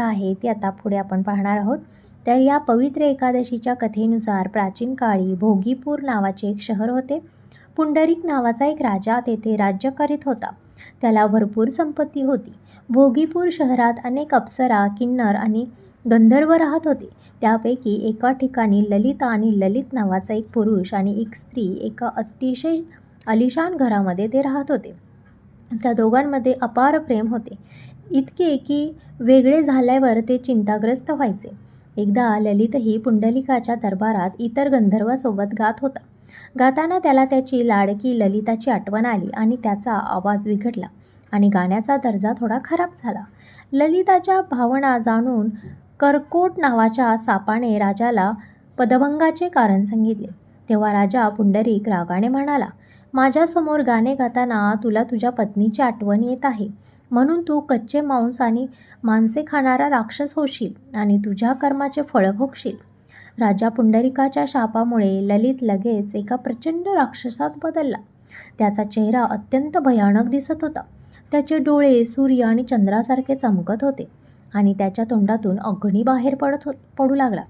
कथा आहे ती आता पुढे आपण पाहणार आहोत. तर या पवित्र एकादशीच्या कथेनुसार प्राचीन काळी भोगीपूर नावाचे एक शहर होते. पुंडरीक नावाचा एक राजा तेथे राज्य करीत होता. त्याला भरपूर संपत्ती होती. भोगीपूर शहरात अनेक अप्सरा किन्नर आणि गंधर्व राहत होते. त्यापैकी एका ठिकाणी ललिता आणि ललित नावाचा एक पुरुष आणि एक स्त्री एका अतिशय अलिशान घरामध्ये ते राहत होते. त्या दोघांमध्ये अपार प्रेम होते. इतके की वेगळे झाल्यावर ते चिंताग्रस्त व्हायचे. एकदा ललितही पुंडलिकाच्या दरबारात इतर गंधर्वासोबत गात होता. गाताना त्याला त्याची लाडकी ललिताची आठवण आली आणि त्याचा आवाज बिघडला आणि गाण्याचा दर्जा थोडा खराब झाला. ललिताच्या भावना जाणून करकोट नावाच्या सापाने राजाला पदभंगाचे कारण सांगितले. तेव्हा राजा पुंडरीक रागाने म्हणाला माझ्यासमोर गाणे गाताना तुला तुझ्या पत्नीची आठवण येत आहे. म्हणून तू कच्चे मांस आणि माणसे खाणारा राक्षस होशील आणि तुझ्या कर्माचे फळ भोगशील. राजा पुंडरिकाच्या शापामुळे ललित लगेच एका प्रचंड राक्षसात बदलला. त्याचा चेहरा अत्यंत भयानक दिसत होता. त्याचे डोळे सूर्य आणि चंद्रासारखे चमकत होते आणि त्याच्या तोंडातून अग्नी बाहेर पडत हो पडू लागला.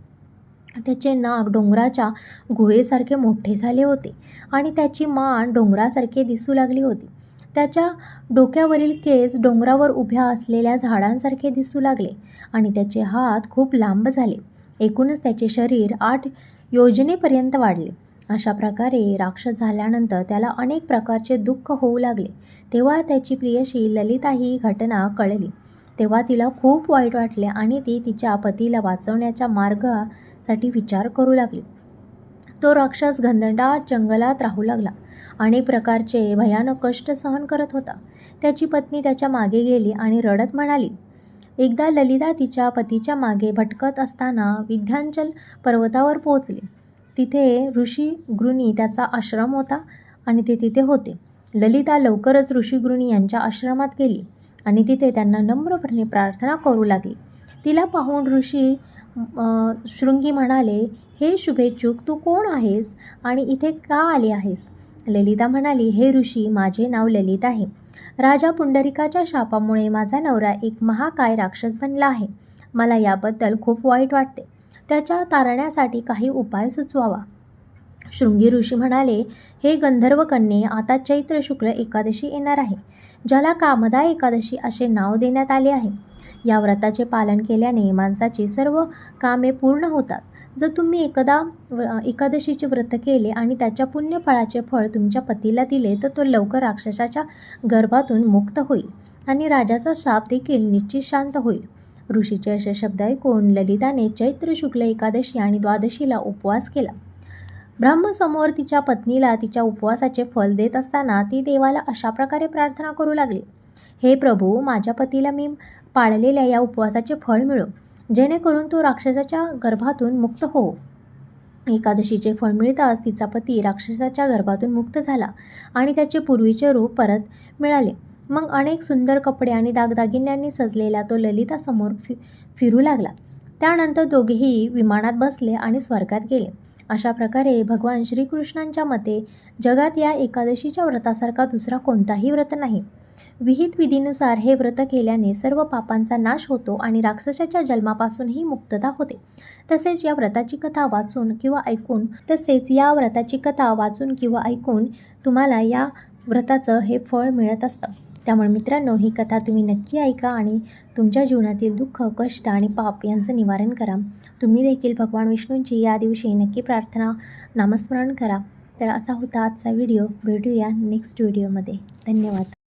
त्याचे नाक डोंगराच्या गुहेसारखे मोठे झाले होते आणि त्याची मान डोंगरासारखे दिसू लागली होती. त्याच्या डोक्यावरील केस डोंगरावर उभ्या असलेल्या झाडांसारखे दिसू लागले आणि त्याचे हात खूप लांब झाले. एकूणच त्याचे शरीर आठ योजनेपर्यंत वाढले. अशा प्रकारे राक्षस झाल्यानंतर त्याला अनेक प्रकारचे दुःख होऊ लागले. तेव्हा त्याची प्रियशी ललिता ही घटना कळली. तेव्हा तिला खूप वाईट वाटले आणि ती तिच्या पतीला वाचवण्याच्या मार्गासाठी विचार करू लागली. तो राक्षस घनदाट जंगलात राहू लागला अनेक प्रकारचे भयानक कष्ट सहन करत होता. त्याची पत्नी त्याच्यामागे गेली आणि रडत म्हणाली एकदा ललिता तिच्या पतीच्या मागे भटकत असताना विध्यांचल पर्वतावर पोहोचली. तिथे ऋषी गृणी त्याचा आश्रम होता आणि ते तिथे होते. ललिता लवकरच ऋषीगृणी यांच्या आश्रमात गेली. आणि तिथे त्यांना नम्रपणे प्रार्थना करू लागली. तिला पाहून ऋषी शृंगी म्हणाले हे शुभेच्छुक तू कोण आहेस आणि इथे का आली आहेस? ललिता म्हणाली हे ऋषी माझे नाव ललित आहे. राजा पुंडरिकाच्या शापामुळे माझा नवरा एक महाकाय राक्षस बनला आहे. मला याबद्दल खूप वाईट वाटते. त्याच्या तारण्यासाठी काही उपाय सुचवावा. शृंगी ऋषी म्हणाले हे गंधर्व कन्ये आता चैत्र शुक्ल एकादशी येणार आहे ज्याला कामदा एकादशी असे नाव देण्यात आले आहे. या व्रताचे पालन केल्याने माणसाची सर्व कामे पूर्ण होतात. जर तुम्ही एकदा एकादशीचे व्रत केले आणि त्याच्या पुण्यफळाचे फळ तुमच्या पतीला दिले तर तो लवकर राक्षसाच्या गर्भातून मुक्त होईल आणि राजाचा शाप देखील निश्चित शांत होईल. ऋषीचे असे शब्द ऐकून ललिताने चैत्र शुक्ल एकादशी आणि द्वादशीला उपवास केला. ब्रह्मसमोर तिच्या पत्नीला तिच्या उपवासाचे फल देत असताना ती देवाला अशा प्रकारे प्रार्थना करू लागली. हे प्रभू माझ्या पतीला मी पाळलेल्या या उपवासाचे फळ मिळो. जेणेकरून तो राक्षसाच्या गर्भातून मुक्त हो. एकादशीचे फळ मिळताच तिचा पती राक्षसाच्या गर्भातून मुक्त झाला आणि त्याचे पूर्वीचे रूप परत मिळाले. मग अनेक सुंदर कपडे आणि दागदागिन्यांनी सजलेला तो ललितासमोर फि फिरू लागला. त्यानंतर दोघेही विमानात बसले आणि स्वर्गात गेले. अशा प्रकारे भगवान श्रीकृष्णांच्या मते जगात या एकादशीच्या व्रतासारखा दुसरा कोणताही व्रत नाही. विहित विधीनुसार हे व्रत केल्याने सर्व पापांचा नाश होतो आणि राक्षसाच्या जन्मापासूनही मुक्तता होते. तसेच या व्रताची कथा वाचून किंवा ऐकून तसेच या व्रताची कथा वाचून किंवा ऐकून तुम्हाला या व्रताचं हे फळ मिळत असतं. त्यामुळे मित्रांनो ही कथा तुम्ही नक्की ऐका आणि तुमच्या जीवनातील दुःख कष्ट आणि पाप यांचं निवारण करा. तुम्ही देखील भगवान विष्णूंची या दिवशी नक्की प्रार्थना नामस्मरण करा. तर असा होता आजचा व्हिडिओ. भेटूया नेक्स्ट व्हिडिओमध्ये धन्यवाद.